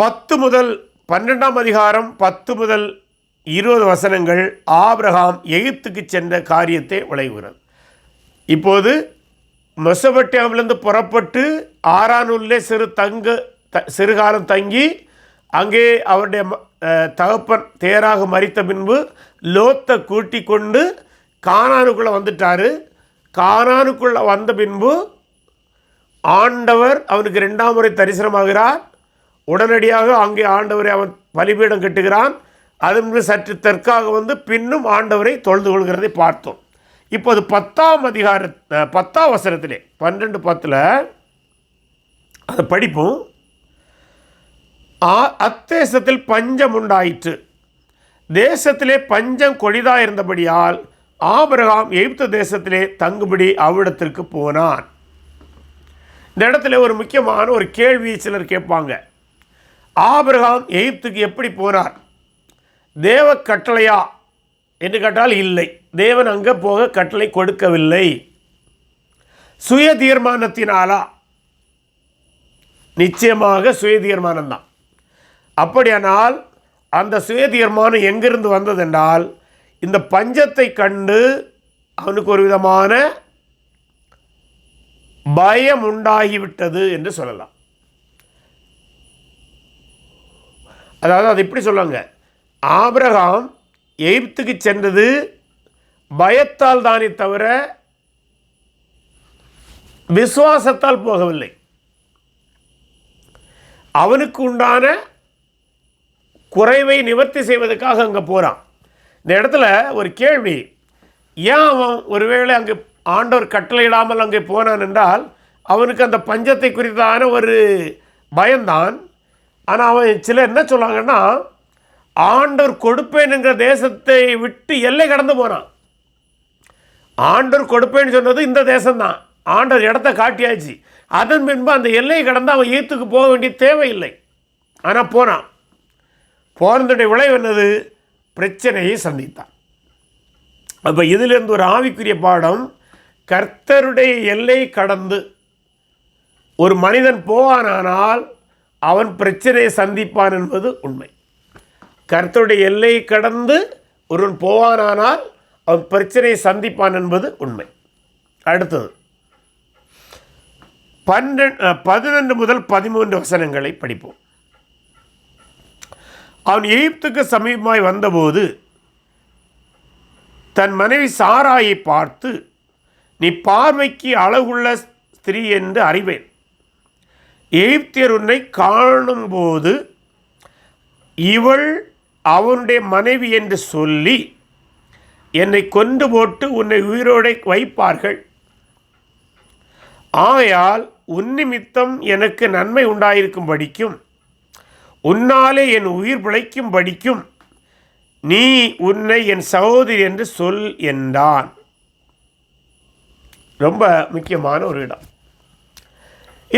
பத்து முதல் பன்னெண்டாம் அதிகாரம் பத்து முதல் இருபது வசனங்கள் ஆபிரகாம் எகிப்துக்கு சென்ற காரியத்தை விளைவுகிறது இப்போது மெசபட்டியாவிலிருந்து புறப்பட்டு ஆறானூரிலே சிறு தங்க த சிறுகாலம் தங்கி அங்கே அவருடைய ம- தகப்பன் தேராக மறித்த பின்பு லோத்தை கூட்டி கொண்டு கானானுக்குள்ளே வந்துட்டார். கானானுக்குள்ளே வந்த பின்பு ஆண்டவர் அவனுக்கு ரெண்டாம் முறை தரிசனமாகிறார். உடனடியாக அங்கே ஆண்டவரை அவன் பலிபீடம் கட்டுகிறான். அதன் சற்று தெற்காக வந்து பின்னும் ஆண்டவரை தொழுது கொள்கிறதை பார்த்தோம். இப்போது பத்தாம் அதிகார பத்தாம் வசனத்திலே பன்னெண்டு பத்தில் அதை படிப்போம். அத்தேசத்தில் பஞ்சம் உண்டாயிற்று. தேசத்திலே பஞ்சம் கொடிதாக இருந்தபடியால் ஆபிரகாம் எகிப்து தேசத்திலே தங்குபடி அவ்விடத்திற்கு போனான். இந்த இடத்துல ஒரு முக்கியமான ஒரு கேள்வி சிலர் கேட்பாங்க. ஆபிரகாம் எகிப்துக்கு எப்படி போனார் தேவ கட்டளையா? என்று கேட்டால் இல்லை. தேவன் அங்கே போக கட்டளை கொடுக்கவில்லை. சுய தீர்மானத்தினாலா? நிச்சயமாக சுய தீர்மானம்தான். அப்படியானால் அந்த சுய தீர்மானம் எங்கிருந்து வந்ததென்றால் இந்த பஞ்சத்தை கண்டு அவனுக்கு ஒரு விதமான பயம் உண்டாகிவிட்டது என்று சொல்லலாம். அதாவது அது எப்படி சொல்லுவாங்க ஆபிரகாம் எகிப்துக்கு சென்றது பயத்தால் தானே தவிர விசுவாசத்தால் போகவில்லை. அவனுக்கு உண்டான குறைவை நிவர்த்தி செய்வதற்காக அங்கே போகிறான் இந்த இடத்துல ஒரு கேள்வி ஏன் அவன் ஒருவேளை அங்கே ஆண்டவர் கட்டளையிடாமல் அங்கே போனான் என்றால் அவனுக்கு அந்த பஞ்சத்தை குறித்தான ஒரு பயம்தான். ஆனால் அவன் சிலர் என்ன சொல்லுவாங்கன்னா ஆண்டவர் கொடுப்பேன் என்கிற தேசத்தை விட்டு எல்லை கடந்து போனான் ஆண்டவர் கொடுப்பேன்னு சொன்னது இந்த தேசம்தான். ஆண்டவர் இடத்த காட்டியாச்சு. அதன் பின்பு அந்த எல்லையை கடந்து அவன் ஈத்துக்கு போக வேண்டிய தேவையில்லை. ஆனால் போனான். போனதுடைய விளைவு என்னது? பிரச்சனையை சந்தித்தான். அப்போ இதிலிருந்து ஒரு ஆவிக்குரிய பாடம் கர்த்தருடைய எல்லை கடந்து ஒரு மனிதன் போவானானால் அவன் பிரச்சனையை சந்திப்பான் என்பது உண்மை. கருத்துடைய எல்லை கடந்து ஒருவன் போவானானால் அவன் பிரச்சனையை சந்திப்பான் என்பது உண்மை. அடுத்தது பன்னெண்டு பதினொன்று முதல் பதிமூன்று வசனங்களை படிப்போம். அவன் எகிப்துக்கு சமீபமாய் வந்தபோது தன் மனைவி சாராயை பார்த்து நீ பார்வைக்கு அழகுள்ள ஸ்திரீ என்று அறிவேன். எகிப்தியர் உன்னை காணும்போது இவள் அவனுடைய மனைவி என்று சொல்லி என்னை கொண்டு போட்டு உன்னை உயிரோடை வைப்பார்கள். ஆயால் உன் நிமித்தம் எனக்கு நன்மை உண்டாயிருக்கும் படிக்கும். உன்னாலே என் உயிர் பிழைக்கும் படிக்கும். நீ உன்னை என் சகோதரி என்று சொல் என்றான். ரொம்ப முக்கியமான ஒரு இடம்.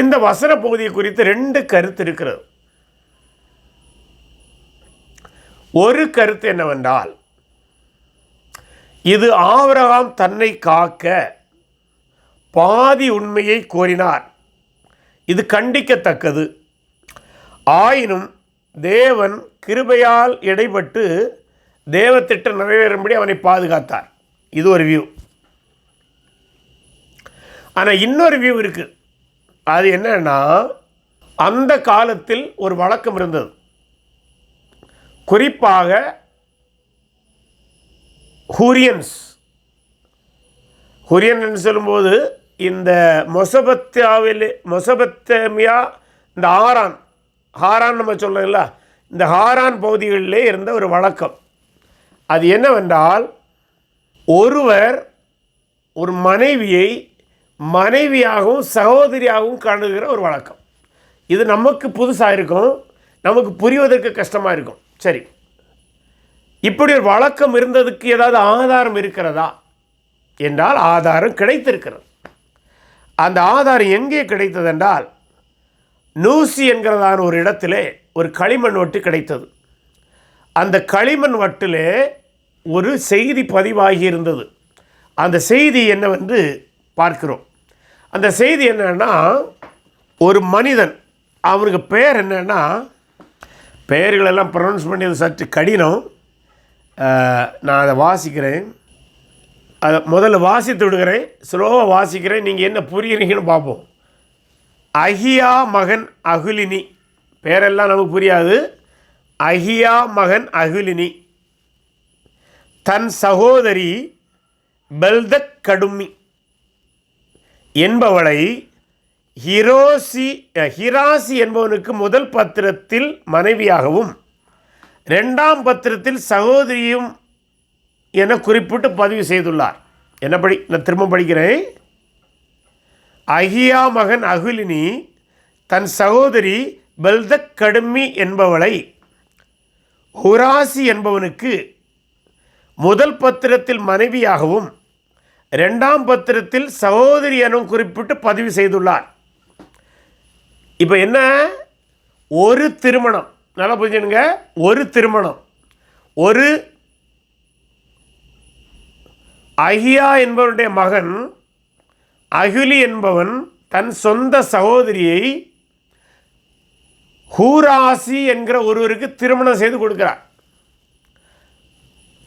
இந்த வசன பகுதியை குறித்து ரெண்டு கருத்து இருக்கிறது. ஒரு கருத்து என்னவென்றால் இது ஆவரகாம் தன்னை காக்க பாதி உண்மையை கோரினார். இது கண்டிக்கத்தக்கது. ஆயினும் தேவன் கிருபையால் இடைப்பட்டு தேவத்திட்டம் நிறைவேறும்படி அவனை பாதுகாத்தார். இது ஒரு வியூ ஆனால் இன்னொரு வியூ இருக்குது அது என்னன்னா அந்த காலத்தில் ஒரு வழக்கம் இருந்தது. குறிப்பாக ஹூரியன்ஸ். ஹுரியன் சொல்லும்போது இந்த மொசபத்தியாவில் மொசபத்தேமியா இந்த ஆரான் ஹாரான் நம்ம சொல்கிறோம்ல இந்த ஹாரான் பகுதிகளிலே இருந்த ஒரு வழக்கம். அது என்னவென்றால் ஒருவர் ஒரு மனைவியை மனைவியாகவும் சகோதரியாகவும் காணுகிற ஒரு வழக்கம். இது நமக்கு புதுசாக இருக்கும். நமக்கு புரிவதற்கு கஷ்டமாக இருக்கும். சரி. இப்படி ஒரு வழக்கம் இருந்ததுக்கு ஏதாவது ஆதாரம் இருக்கிறதா? என்றால் ஆதாரம் கிடைத்திருக்கிறது. அந்த ஆதாரம் எங்கே கிடைத்ததென்றால் நூசி என்கிறதான ஒரு இடத்திலே ஒரு களிமண் வட்டு கிடைத்தது. அந்த களிமண் வட்டிலே ஒரு செய்தி பதிவாகி இருந்தது. அந்த செய்தி என்னவென்று பார்க்கிறோம். அந்த செய்தி என்னென்னா ஒரு மனிதன் அவருக்கு பெயர் என்னென்னா பெயர்களெல்லாம் ப்ரொனவுன்ஸ் பண்ணியது சற்று கடினம். நான் அதை வாசிக்கிறேன். அதை முதல்ல வாசித்து விடுகிறேன். ஸ்லோவாக வாசிக்கிறேன். நீங்கள் என்ன புரியுறீங்கன்னு பார்ப்போம். அஹியா மகன் அகுலினி. பேரெல்லாம் நமக்கு புரியாது. அஹியா மகன் அகுலினி. தன் சகோதரி பெல்தக் கடுமி என்பவளை ஹிரோசி ஹிராசி என்பவனுக்கு முதல் பத்திரத்தில் மனைவியாகவும் ரெண்டாம் பத்திரத்தில் சகோதரியும் என குறிப்பிட்டு பதிவு செய்துள்ளார். என்ன படி நான் திரும்ப படிக்கிறேன். அகியா மகன் அகுலினி தன் சகோதரி பெல்தக் கடுமி என்பவளை ஹுராசி என்பவனுக்கு முதல் பத்திரத்தில் மனைவியாகவும் ரெண்டாம் பத்திரத்தில் சகோதரி எனும் குறிப்பிட்டு பதிவு செய்துள்ளார். இப்போ என்ன? ஒரு திருமணம். நல்லா புரிஞ்சுங்க ஒரு திருமணம். ஒரு அஹியா என்பவருடைய மகன் அகிலி என்பவன் தன் சொந்த சகோதரியை ஹூராசி என்கிற ஒருவருக்கு திருமணம் செய்து கொடுக்கிறார்.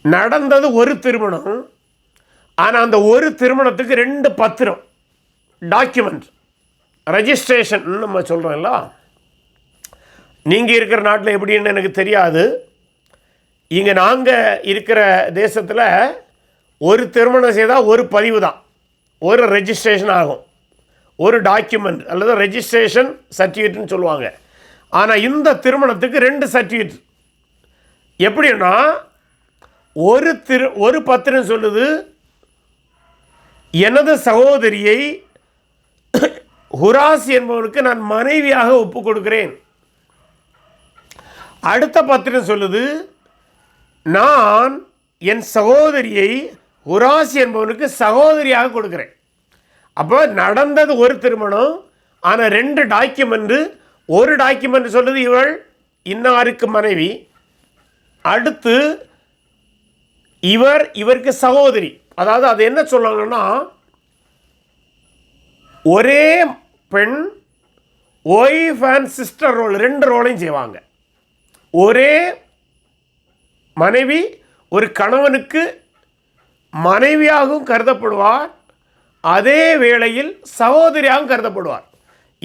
நடந்தது ஒரு திருமணம். ஆனால் அந்த ஒரு திருமணத்துக்கு ரெண்டு பத்திரம். டாக்குமெண்ட் ரெஜிஸ்ட்ரேஷன் நம்ம சொல்கிறோம்ல நீங்கள் இருக்கிற நாட்டில் எப்படின்னு எனக்கு தெரியாது. இங்கே நாங்கள் இருக்கிற தேசத்தில் ஒரு திருமணம் செய்தால் ஒரு பதிவு தான். ஒரு ரெஜிஸ்ட்ரேஷன் ஆகும். ஒரு டாக்குமெண்ட் அல்லது ரெஜிஸ்ட்ரேஷன் சர்டிஃபிகேட்னு சொல்லுவாங்க. ஆனால் இந்த திருமணத்துக்கு ரெண்டு சர்டிஃபிகேட் எப்படின்னா ஒரு திரு ஒரு பத்திரம் சொல்லுது எனது சகோதரியை ஹுராஸ் என்பவனுக்கு நான் மனைவியாக ஒப்புக் கொடுக்கிறேன் அடுத்த பத்திரம் சொல்லுது நான் என் சகோதரியை ஹுராஸ் என்பவனுக்கு சகோதரியாக கொடுக்கிறேன். அப்போ நடந்தது ஒரு திருமணம் ஆனால் ரெண்டு டாக்குமெண்ட்டு ஒரு டாக்குமெண்ட் சொல்லுது இவள் இன்னாருக்கு மனைவி. அடுத்து இவர் இவருக்கு சகோதரி. அதாவது அது என்ன சொல்லணும்னா ஒரே பெண் ஒய்ஃப் அண்ட் சிஸ்டர் ரோல் ரெண்டு ரோலையும் செய்வாங்க. ஒரே மனைவி ஒரு கணவனுக்கு மனைவியாகவும் கருதப்படுவார் அதே வேளையில் சகோதரியாகவும் கருதப்படுவார்.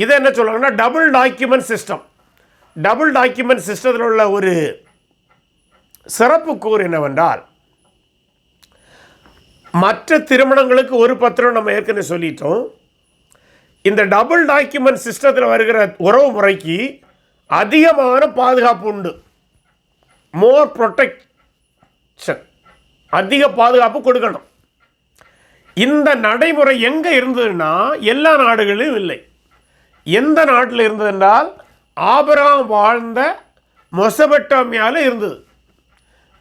இதை என்ன சொல்லுவாங்கன்னா double document system double document சிஸ்டத்தில் உள்ள ஒரு சிறப்பு கூறு என்னவென்றால் மற்ற திருமணங்களுக்கு ஒரு பத்திரம் நம்ம ஏற்கனவே சொல்லிட்டோம். இந்த டபுள் டாக்குமெண்ட் சிஸ்டத்தில் வருகிற உறவு முறைக்கு அதிகமான பாதுகாப்பு உண்டு. மோர் ப்ரொடெக்ஷன் அதிக பாதுகாப்பு கொடுக்கணும். இந்த நடைமுறை எங்கே இருந்ததுன்னா எல்லா நாடுகளிலும் இல்லை. எந்த நாட்டில் இருந்ததென்றால் ஆபராம் வாழ்ந்த மொசபட்டாமியாவில் இருந்தது.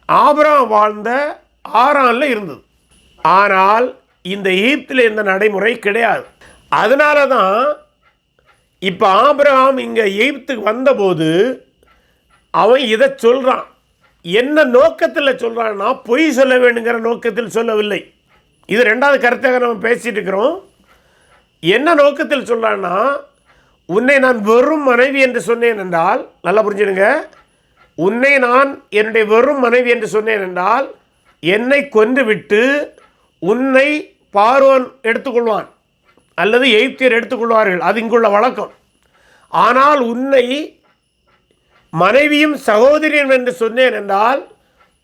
ஆபராம் வாழ்ந்த ஆறானில் இருந்தது. ஆனால் இந்த ஈப்தில் இந்த நடைமுறை கிடையாது. அதனால தான் இப்போ ஆபிரகாம் இங்கே எகிப்துக்கு வந்தபோது அவன் இதை சொல்கிறான் என்ன நோக்கத்தில் சொல்கிறான்னா பொய் சொல்ல வேணுங்கிற நோக்கத்தில் சொல்லவில்லை. இது ரெண்டாவது கருத்தாக நம்ம பேசிகிட்டு இருக்கிறோம். என்ன நோக்கத்தில் சொல்கிறான்னா உன்னை நான் வெறும் மனைவி என்று சொன்னேன் என்றால் நல்லா புரிஞ்சுடுங்க உன்னை நான் என்னுடைய வெறும் மனைவி என்று சொன்னேன் என்றால் என்னை கொன்றுவிட்டு உன்னை பார்வன் எடுத்துக்கொள்வான் அல்லது எய்ப்தியர் எடுத்துக்கொள்வார்கள். அது இங்குள்ள வழக்கம். ஆனால் உன்னை மனைவியும் சகோதரியும் என்று சொன்னேன் என்றால்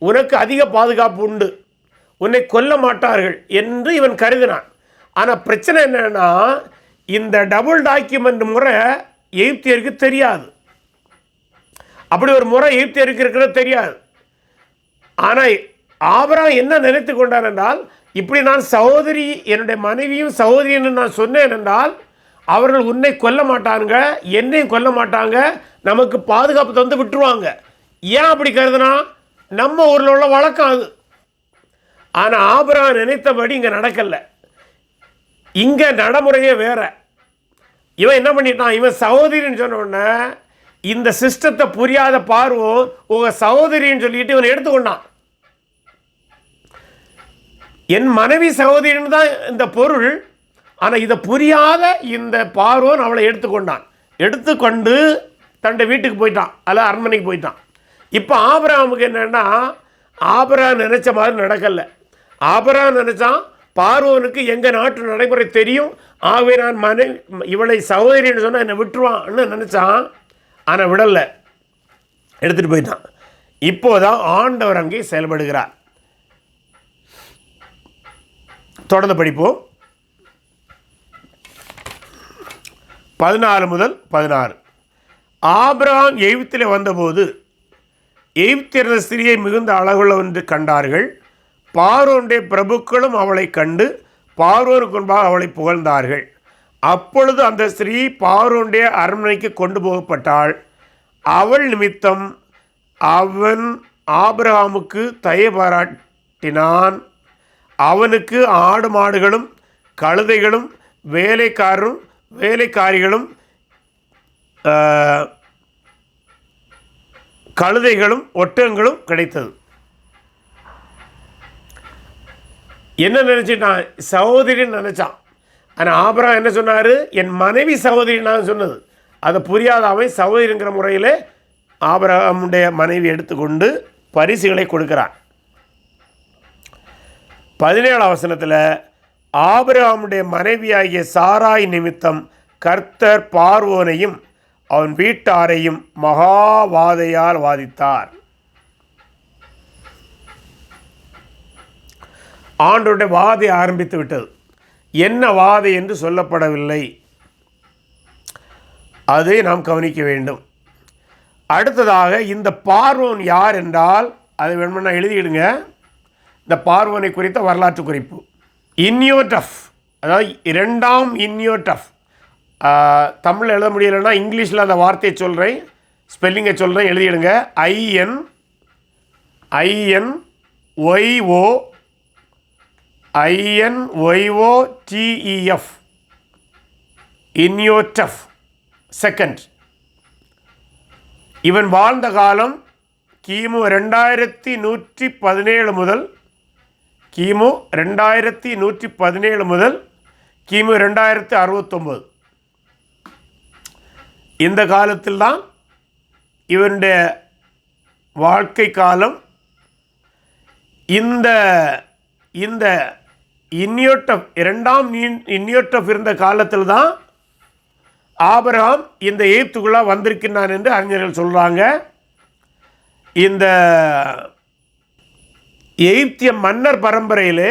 உனக்கு அதிக பாதுகாப்பு உண்டு. உன்னை கொல்ல மாட்டார்கள் என்று இவன் கருதினான். ஆனால் பிரச்சனை என்னென்னா இந்த டபுள் டாக்குமெண்ட் முறை எகிப்தியருக்கு தெரியாது. அப்படி ஒரு முறை எகிப்தியருக்கு இருக்கிறது தெரியாது. ஆனால் ஆபரா என்ன நினைத்து கொண்டார் என்றால் இப்படி நான் சகோதரி என்னுடைய மனைவியும் சகோதரின்னு நான் சொன்னேன் என்றால் அவர்கள் உன்னை கொல்ல மாட்டாங்க என்னையும் கொல்ல மாட்டாங்க நமக்கு பாதுகாப்பு தந்து விட்டுருவாங்க. ஏன் அப்படி கருதுனா நம்ம ஊரில் உள்ள வழக்கம் அது. ஆனால் ஆபரா நினைத்தபடி இங்கே நடக்கலை. இங்கே நடைமுறையே வேற. இவன் என்ன பண்ணிட்டான்? இவன் சகோதரின்னு சொன்ன உடனே இந்த சிஸ்டத்தை புரியாத பார்வம் உங்கள் சகோதரின்னு சொல்லிட்டு இவன் எடுத்துக்கொண்டான். என் மனைவி சகோதரின்னு தான் இந்த பொருள். ஆனால் இதை புரியாத இந்த பார்வோன் அவளை எடுத்துக்கொண்டான். எடுத்துக்கொண்டு தன்னுடைய வீட்டுக்கு போயிட்டான். அல்ல அரண்மனைக்கு போயிட்டான். இப்போ ஆபராமுக்கு என்னென்னா ஆபரா நினச்ச மாதிரி நடக்கலை. ஆபரா நினச்சான் பார்வோனுக்கு எங்கள் நாட்டு நடைமுறை தெரியும். ஆகவே நான் மனை இவளை சகோதரின்னு சொன்னால் என்னை விட்டுருவான்னு நினச்சான் ஆனால் விடலை. எடுத்துகிட்டு போயிட்டான். இப்போதான் ஆண்டவர் அங்கே செயல்படுகிறார். தொடர்ந்து படிப்போம். பதினாலு முதல் பதினாறு. ஆபிரகாம் எகிப்திலே வந்தபோது எகிப்தியர் ஸ்திரியை மிகுந்த அழகுள்ளவன் என்று கண்டார்கள். பார்வோனுடைய பிரபுக்களும் அவளை கண்டு பார்வோனுக்கு முன்பாக அவளை புகழ்ந்தார்கள். அப்பொழுது அந்த ஸ்திரீ பார்வோனுடைய அரண்மனைக்கு கொண்டு போகப்பட்டாள். அவள் நிமித்தம் அவன் ஆபிரகாமுக்கு தயை பாராட்டினான். அவனுக்கு ஆடு மாடுகளும் கழுதைகளும் வேலைக்காரரும் வேலைக்காரிகளும் கழுதைகளும் ஒட்டகங்களும் கிடைத்தது. என்ன நினச்சிட்டான் சகோதரின்னு நினச்சான். ஆனால் ஆபரா என்ன சொன்னார்? என் மனைவி சகோதரி நான் சொன்னது. அதை புரியாத அவன் சகோதரிங்கிற முறையில் ஆபரகமுடைய மனைவி எடுத்துக்கொண்டு பரிசுகளை கொடுக்குறான். பதினேழாம் வசனத்தில் ஆபிரகாமுடைய மனைவியாகிய சாராய் நிமித்தம் கர்த்தர் பார்வோனையும் அவன் வீட்டாரையும் மகாவாதையால் வாதித்தார். ஆண்டோடைய வாதை ஆரம்பித்து விட்டது. என்ன வாதை என்று சொல்லப்படவில்லை. அதை நாம் கவனிக்க வேண்டும். அடுத்ததாக இந்த பார்வோன் யார் என்றால் அதை வேணும்னா எழுதிடுங்க. இந்த பார்வனை குறித்த வரலாற்று குறிப்பு. இன்யோடஃப் அதாவது இரண்டாம் இன்யோடஃப் தமிழ் எழுத முடியலைன்னா இங்கிலீஷில் அந்த வார்த்தையை சொல்கிறேன் ஸ்பெல்லிங்கை சொல்கிறேன் எழுதிடுங்க. I N I N Y O I N Y O D E F இன்யோடஃப் second இவன் வாழ்ந்த காலம் கிமு ரெண்டாயிரத்தி நூற்றி பதினேழு முதல் கிமு ரெண்டாயிரத்தி நூற்றி பதினேழு முதல் கிமு ரெண்டாயிரத்தி அறுபத்தொம்போது. இந்த காலத்தில் தான் இவனுடைய வாழ்க்கை காலம் இந்த இந்த இன்னியோட்டப் இரண்டாம் இன்னியோட்டப் இருந்த காலத்தில் தான் ஆபிரகாம் இந்த எகிப்துக்குள்ளாக வந்திருக்கின்றான் என்று அறிஞர்கள் சொல்கிறாங்க இந்த எகிப்திய மன்னர் பரம்பரையிலே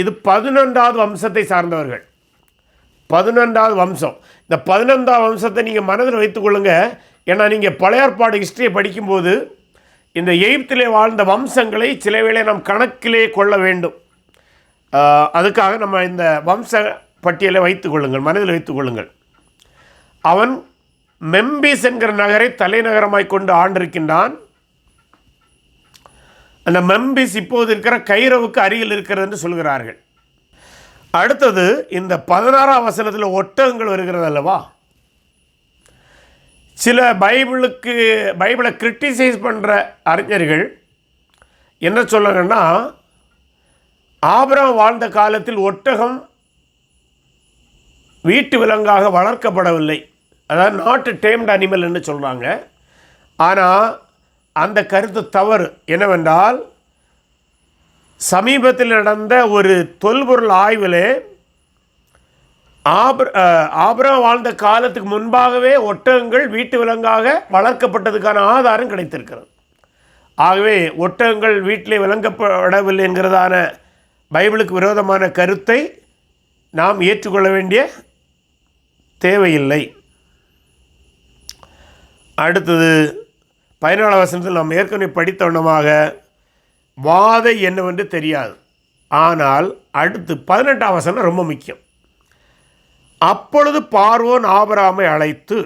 இது பதினொன்றாவது வம்சத்தை சார்ந்தவர்கள். பதினொன்றாவது வம்சம். இந்த பதினொன்றாவது வம்சத்தை நீங்கள் மனதில் வைத்துக்கொள்ளுங்க ஏன்னா நீங்கள் பழையாற்பாடு ஹிஸ்ட்ரியை படிக்கும்போது இந்த எகிப்திலே வாழ்ந்த வம்சங்களை சில வேளை நாம் கணக்கிலே கொள்ள வேண்டும். அதுக்காக நம்ம இந்த வம்ச பட்டியலை வைத்துக் கொள்ளுங்கள் மனதில் வைத்துக் கொள்ளுங்கள். அவன் மெம்பிஸ் என்கிற நகரை தலைநகரமாய் கொண்டு ஆண்டிருக்கின்றான். அந்த மெம்பிஸ் இப்போது இருக்கிற கைரவுக்கு அருகில் இருக்கிறது என்று சொல்கிறார்கள். அடுத்தது இந்த பதினாறாம் வசனத்தில் ஒட்டகங்கள் வருகிறது அல்லவா? சில பைபிளுக்கு பைபிளை கிரிட்டிசைஸ் பண்ணுற அறிஞர்கள் என்ன சொல்லுங்கன்னா ஆபரம் வாழ்ந்த காலத்தில் ஒட்டகம் வீட்டு விலங்காக வளர்க்கப்படவில்லை. அதாவது நாட்டு டேம்ட் அனிமல் என்று சொல்கிறாங்க ஆனால் அந்த கருத்து தவறு என்னவென்றால் சமீபத்தில் நடந்த ஒரு தொல்பொருள் ஆய்விலே ஆப்ர அஹ், வாழ்ந்த காலத்துக்கு முன்பாகவே ஒட்டகங்கள் வீட்டு விலங்காக வளர்க்கப்பட்டதுக்கான ஆதாரம் கிடைத்திருக்கிறது. ஆகவே ஒட்டகங்கள் வீட்டிலே விளங்கப்படவில்லை என்கிறதான பைபிளுக்கு விரோதமான கருத்தை நாம் ஏற்றுக்கொள்ள வேண்டிய தேவையில்லை. அடுத்தது பதினாலாம் வசனத்தில் நாம் ஏற்கனவே படித்தவண்ணமாக வாதை என்னவென்று தெரியாது. ஆனால் அடுத்து பதினெட்டாம் வசனம் ரொம்ப முக்கியம். அப்பொழுது பார்வோன் ஆபராமை அழைத்து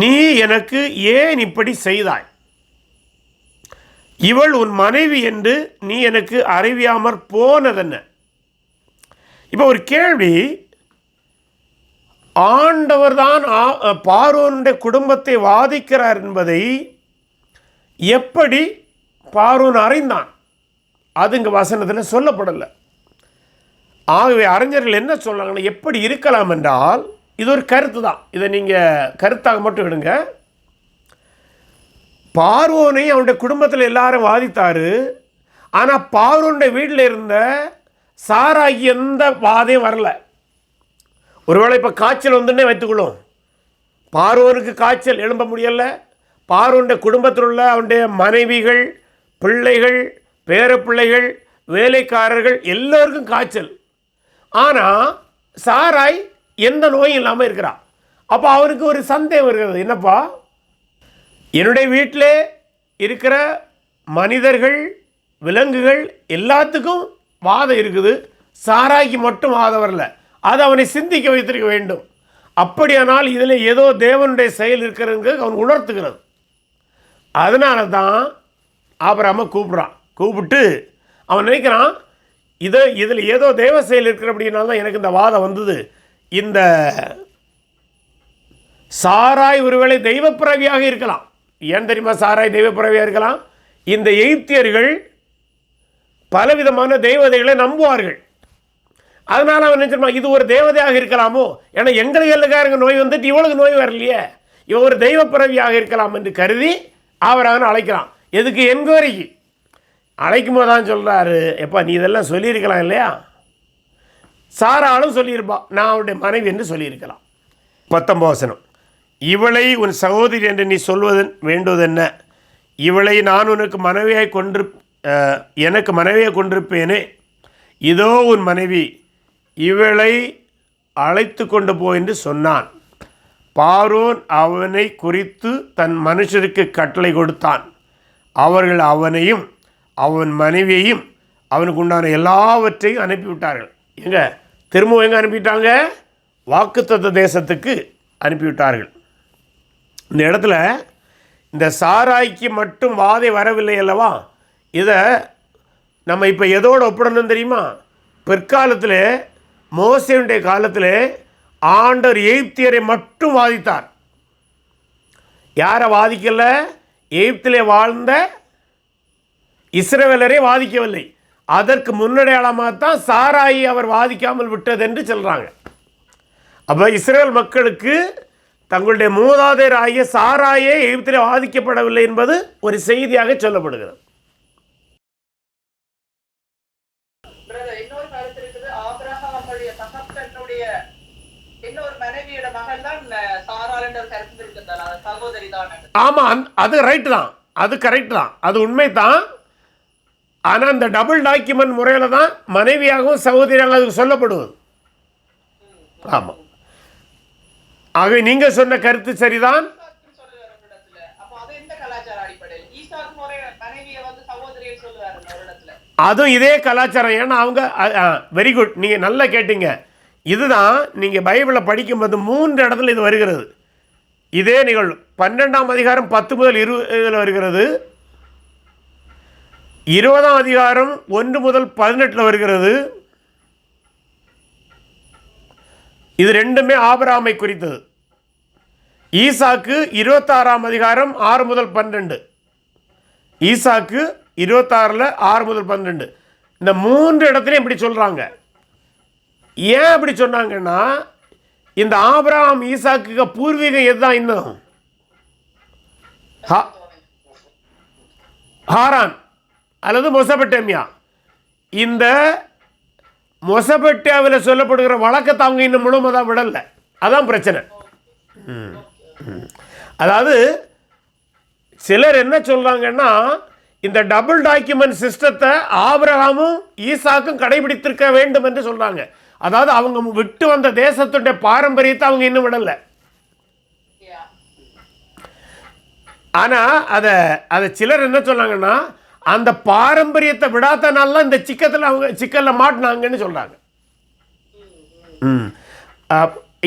நீ எனக்கு ஏன் இப்படி செய்தாய்? இவள் உன் மனைவி என்று நீ எனக்கு அறிவியாமற் போனதென்ன? இப்போ ஒரு கேள்வி ஆண்டவர் தான் பார்வனுடைய குடும்பத்தை வாதிக்கிறார் என்பதை எப்படி பார்வன் அறிந்தான்? அது இங்கே வசனத்தில் சொல்லப்படலை. ஆகவே அறிஞர்கள் என்ன சொல்கிறாங்கன்னா எப்படி இருக்கலாம் என்றால் இது ஒரு கருத்து தான். இதை நீங்கள் கருத்தாக மட்டும் விடுங்க பார்வோனை அவனுடைய குடும்பத்தில் எல்லாரும் வாதித்தார். ஆனால் பார்வோனுடைய வீட்டில் இருந்த சாராகி எந்த வாதையும் வரலை. ஒருவேளை இப்போ காய்ச்சல் வந்துன்னே வைத்துக்கொள்ளும் பார்வோனுக்கு காய்ச்சல் எழும்ப முடியலை. பார்வோனுடைய குடும்பத்தில் உள்ள அவனுடைய மனைவிகள் பிள்ளைகள் பேரப்பிள்ளைகள் வேலைக்காரர்கள் எல்லோருக்கும் காய்ச்சல். ஆனால் சாராய் எந்த நோயும் இல்லாமல் இருக்கிறான். அப்போ அவருக்கு ஒரு சந்தேகம் இருக்கிறது. என்னப்பா? என்னுடைய வீட்டில் இருக்கிற மனிதர்கள் விலங்குகள் எல்லாத்துக்கும் வாதம் இருக்குது. சாராய்க்கு மட்டும் வாதம் வரல. அது அவனை சிந்திக்க வைத்திருக்க வேண்டும். அப்படியானால் இதில் ஏதோ தேவனுடைய செயல் இருக்கிறதுங்க அவன் உணர்த்துகிறது. அதனால தான் ஆபராம கூப்பிட்றான் கூப்பிட்டு அவன் நினைக்கிறான் இதை இதில் ஏதோ தேவ செயல் இருக்கிற அப்படின்னால தான் எனக்கு இந்த வாதம் வந்தது. இந்த சாராய் ஒருவேளை தெய்வப்பிறவியாக இருக்கலாம். ஏன் தெரியுமா சாராய் தெய்வப்பிறவியாக இருக்கலாம்? இந்த எய்த்தியர்கள் பலவிதமான தெய்வதைகளை நம்புவார்கள். அதனால் அவன் நினச்சிருப்பான் இது ஒரு தேவதையாக இருக்கலாமோ? ஏன்னா எங்களுக்கு எல்லாருங்க நோய் வந்துட்டு இவளுக்கு நோய் வரலையே. இவன் ஒரு தெய்வ பிறவியாக இருக்கலாம் என்று கருதி அவர் அவனை அழைக்கிறான். எதுக்கு? என்கொயரிக்கு அழைக்கும் போது தான் சொல்கிறாரு எப்பா நீ இதெல்லாம் சொல்லியிருக்கலாம் இல்லையா? சாராலும் சொல்லியிருப்பா நான் அவருடைய மனைவி என்று சொல்லியிருக்கலாம். பத்தொன்பது இவளை உன் சகோதரி என்று நீ சொல்வது வேண்டுவதென்ன இவளை நான் உனக்கு மனைவியாய் கொன்று எனக்கு மனைவியை கொண்டிருப்பேனே? இதோ உன் மனைவி இவளை அழைத்து கொண்டு போ என்று சொன்னான். பாரோன் அவனை குறித்து தன் மனுஷருக்கு கட்டளை கொடுத்தான். அவர்கள் அவனையும் அவன் மனைவியையும் அவனுக்கு உண்டான எல்லாவற்றையும் அனுப்பிவிட்டார்கள். எங்க? திரும்பவும் எங்கே அனுப்பிட்டாங்க? வாக்குத்தத்த தேசத்துக்கு அனுப்பிவிட்டார்கள். இந்த இடத்துல இந்த சாராய்க்கு மட்டும் வாதை வரவில்லை அல்லவா? இதை நம்ம இப்போ எதோடு ஒப்பிடணும் தெரியுமா? பிற்காலத்தில் மோசையுடைய காலத்தில் ஆண்டர் எகிப்தியரை மட்டும் வாதித்தார். யாரை வாதிக்கல? எகிப்திலே வாழ்ந்த இஸ்ரவேலரை வாதிக்கவில்லை. அதற்கு முன்னடையாளமாக தான் சாராயி அவர் வாதிக்காமல் விட்டது என்று சொல்கிறாங்க அப்போ இஸ்ரேல் மக்களுக்கு தங்களுடைய மூதாதையர் ஆகிய சாராயே எகிப்திலே வாதிக்கப்படவில்லை என்பது ஒரு செய்தியாக சொல்லப்படுகிறது பிரதர் இன்னொரு கருத்து இருக்குது ஆபிரகாமுடைய தகப்பனுடைய இன்னொரு மனைவியோட மகள் தான் சாராள் என்ற ஒரு கருத்து இருக்குது அந்த சகோதரி தான் ஆமாம் அது ரைட்டு தான். அது கரெக்ட் தான். அது உண்மை தான் ஆனால் அந்த டபுள் டாக்குமெண்ட் முறையில் தான் மனைவியாகவும் சகோதரியாக அதுக்கு சொல்லப்படுவது. ஆமாம் ஆகவே நீங்கள் சொன்ன கருத்து சரிதான். அதுவும் இதே கலாச்சாரம். ஏன்னா அவங்க வெரி குட் நீங்கள் நல்லா கேட்டீங்க. இதுதான் நீங்கள் பைபிளை படிக்கும்போது மூன்று இடத்துல இது வருகிறது. இதே நிகழ்வு பன்னெண்டாம் அதிகாரம் பத்து முதல் இரு இதில் வருகிறது. இருபதாம் அதிகாரம் ஒன்று முதல் பதினெட்டில் வருகிறது. இது ரெண்டுமே ஆபராமை குறித்தது. ஈசாக்கு இருபத்தாறாம் அதிகாரம் ஆறு முதல் பன்னெண்டு ஈசாக்கு இருபத்தாறில் ஆறு முதல் பன்னெண்டு இந்த மூன்று இடத்துலையும் இப்படி சொல்கிறாங்க ஏன் அப்படி சொன்னாங்கன்னா இந்த ஆபிரகாம் ஈசாக்கு பூர்வீகம் எதுதான் இன்னும்? ஹா- ஹாரான் அல்லது மொசபட்டேமியா? இந்த மொசபட்டியாவில் சொல்லப்படுகிற வழக்கத்தை அவங்க இன்னும் முழுமதாக விடலை. அதான் பிரச்சனை. அதாவது சிலர் என்ன சொல்கிறாங்கன்னா இந்த டபுள் டாக்குமெண்ட் சிஸ்டத்தை ஆபிரகாமும் ஈசாக்கும் கடைபிடித்திருக்க வேண்டும் என்று சொல்கிறாங்க அதாவது அவங்க விட்டு வந்த தேசத்துடைய பாரம்பரியத்தை அவங்க இன்னும் விடலை. ஆனால் அதை அதை சிலர் என்ன சொன்னாங்கன்னா அந்த பாரம்பரியத்தை விடாதனால இந்த சிக்கத்தில் அவங்க சிக்கலில் மாட்டினாங்கன்னு சொல்கிறாங்க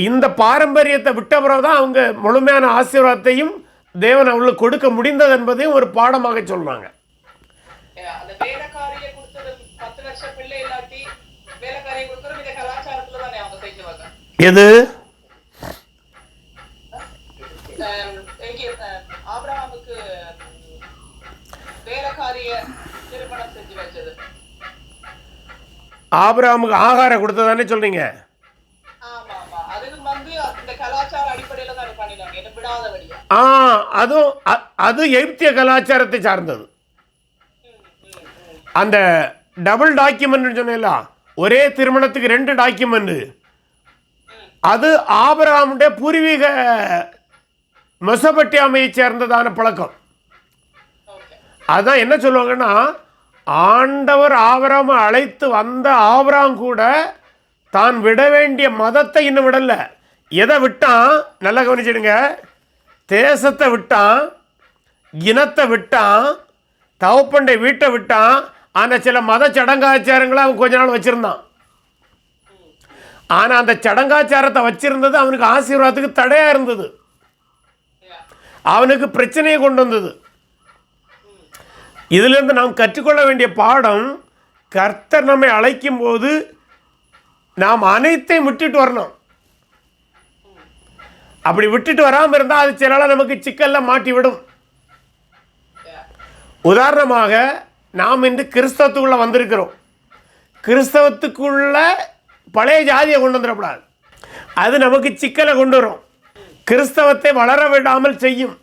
இந்த பாரம்பரியத்தை விட்ட பிறகு தான் அவங்க முழுமையான ஆசீர்வாதத்தையும் தேவன் அவங்களுக்கு கொடுக்க முடிந்தது என்பதையும் ஒரு பாடமாக சொல்கிறாங்க Yeah, அந்த வேலைக்காரியை கொடுத்தது பத்து லட்சம் பிள்ளை இல்லாட்டி வேலைக்காரியை கொடுத்தது இந்த கலாச்சாரத்துல தானே அவங்க செஞ்சுவாங்க எது ஆம், இங்கே ஆம், ஆபிரகாமுக்கு வேலைக்காரிய திருமணம் செஞ்சு வச்சது ஆபிரகாமுக்கு ஆகாரம் கொடுத்ததானே சொல்கிறீங்க ஆமா ஆமா அதுக்கு வந்து இந்த கலாச்சார அடிப்படையில தான் பண்ணினாங்க என்ன விடாதபடியா. ஆ அதுவும் அது எகிப்திய கலாச்சாரத்தை சார்ந்தது. அந்த டபுள் டாக்குமெண்ட் சொன்னேன்ல ஒரே திருமணத்துக்கு ரெண்டு டாக்குமெண்ட் அது ஆபராமுடைய பூர்வீக மெசபட்டியாமையை சேர்ந்ததான பழக்கம். அதுதான் என்ன சொல்லுவாங்கன்னா ஆண்டவர் ஆபராம அழைத்து வந்த ஆபராம் கூட தான் விட வேண்டிய மதத்தை இன்னும் விடலை. எதை விட்டான்? நல்லா கவனிச்சிடுங்க. தேசத்தை விட்டான் இனத்தை விட்டான் தவப்பண்டை வீட்டை விட்டான். ஆனால் சில மத சடங்காச்சாரங்களை அவன் கொஞ்ச நாள் வச்சுருந்தான். ஆனால் அந்த சடங்காச்சாரத்தை வச்சிருந்தது அவனுக்கு ஆசீர்வாதத்துக்கு தடையாக இருந்தது. அவனுக்கு பிரச்சனையை கொண்டு வந்தது. இதிலிருந்து நாம் கற்றுக்கொள்ள வேண்டிய பாடம் கர்த்தர் நம்மை அழைக்கும் போது நாம் அனைத்தையும் விட்டுட்டு வரணும். அப்படி விட்டுட்டு வராமல் இருந்தால் அது சில நமக்கு சிக்கலில் மாட்டி விடும் உதாரணமாக நாம் இன்று கிறிஸ்தவத்துக்குள்ளே வந்திருக்கிறோம். கிறிஸ்தவத்துக்குள்ள பழைய ஜாதியை கொண்டு வந்துடக்கூடாது. அது நமக்கு சிக்கலை கொண்டு வரும். கிறிஸ்தவத்தை வளர விடாமல் செய்யும்.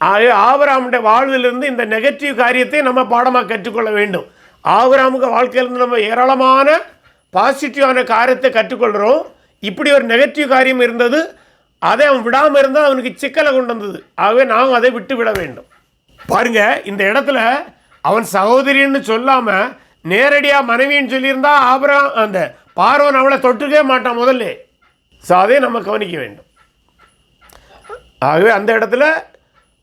ஆகவே ஆபராமுடைய வாழ்விலிருந்து இந்த நெகட்டிவ் காரியத்தை நம்ம பாடமாக கற்றுக்கொள்ள வேண்டும். ஆபராமுக வாழ்க்கையிலிருந்து நம்ம ஏராளமான பாசிட்டிவான காரியத்தை கற்றுக்கொள்கிறோம் இப்படி ஒரு நெகட்டிவ் காரியம் இருந்தது. அதை அவன் விடாமல் இருந்தால் அவனுக்கு சிக்கலை கொண்டு வந்தது. ஆகவே நாம் அதை விட்டு விட வேண்டும். பாருங்க இந்த இடத்துல அவன் சகோதரின்னு சொல்லாமல் நேரடியாக மனைவின்னு சொல்லியிருந்தா ஆபரம் அந்த பார்வன் அவளை தொட்டுக்கவே மாட்டான் முதல்ல. ஸோ அதை நம்ம கவனிக்க வேண்டும். ஆகவே அந்த இடத்துல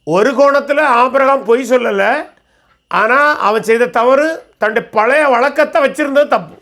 ஒரு கோணத்தில் ஆபிரகாம் பொய் சொல்லலை. ஆனால் அவன் செய்த தவறு தன்னுடைய பழைய வழக்கத்தை வச்சுருந்தது தப்பு.